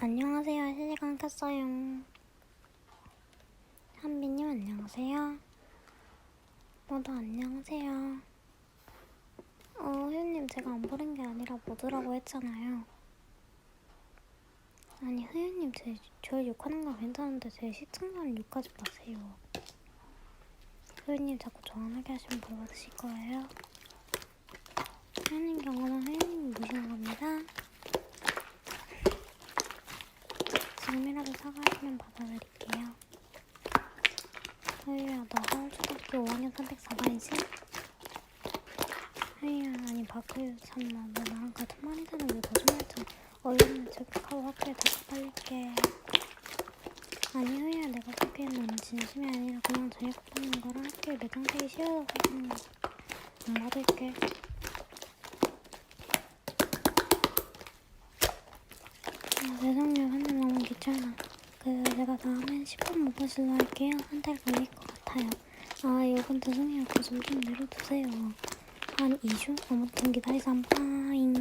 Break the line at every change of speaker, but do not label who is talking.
안녕하세요. 실시간 켰어요. 한비님 안녕하세요. 모두 안녕하세요. 어, 효연님 제가 안 부른 게 아니라 뭐더라고 했잖아요. 아니, 효연님 제, 저 욕하는 건 괜찮은데 제 시청자는 욕하지 마세요. 효연님 자꾸 저안 하게 하시면 벌 받으실 거예요. 효연님 경우는 효연님 무시한 겁니다. 지금이라도 사과하시면 받아드릴게요. 허유야, 너 서울초등학교 5학년 304반이지? 허유야, 아니 박효유 참나, 너 나랑 같은 반이잖아. 왜 거짓말쳐? 얼른 즉하고 학교에 다가팔릴게. 아니 허유야, 내가 보기엔 넌 진심이 아니라 그냥 재미가 보는 거랑 학교에 매장되기 싫어서 사귀는 거안 받을게. 아, 죄송 귀찮아. 그, 제가 다음엔 10분 못 보실로 할게요. 한 달 걸릴 것 같아요. 아, 이건 죄송해요. 그좀좀 내려두세요. 한 2주? 아무튼 기다리자. 빠잉.